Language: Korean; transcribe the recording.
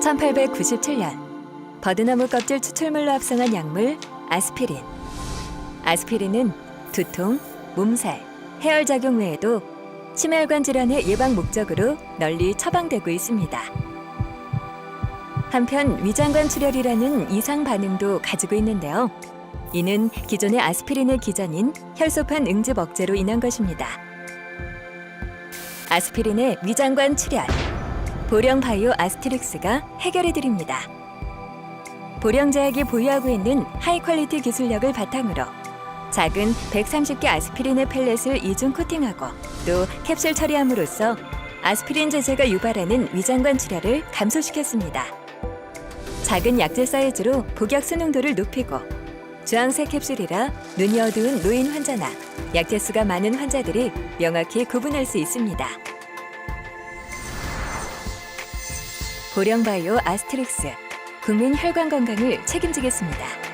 1897년 버드나무 껍질 추출물로 합성한 약물 아스피린. 아스피린은 두통, 몸살, 해열 작용 외에도 심혈관 질환의 예방 목적으로 널리 처방되고 있습니다. 한편 위장관 출혈이라는 이상 반응도 가지고 있는데요. 이는 기존의 아스피린의 기전인 혈소판 응집 억제로 인한 것입니다. 아스피린의 위장관 출혈, 보령 바이오 아스트릭스가 해결해 드립니다. 보령제약이 보유하고 있는 하이 퀄리티 기술력을 바탕으로 작은 130개 아스피린의 펠렛을 이중 코팅하고 또 캡슐 처리함으로써 아스피린 제제가 유발하는 위장관 출혈을 감소시켰습니다. 작은 약재 사이즈로 복약 수능도를 높이고 주황색 캡슐이라 눈이 어두운 노인 환자나 약재 수가 많은 환자들이 명확히 구분할 수 있습니다. 보령바이오 아스트릭스 국민 혈관 건강을 책임지겠습니다.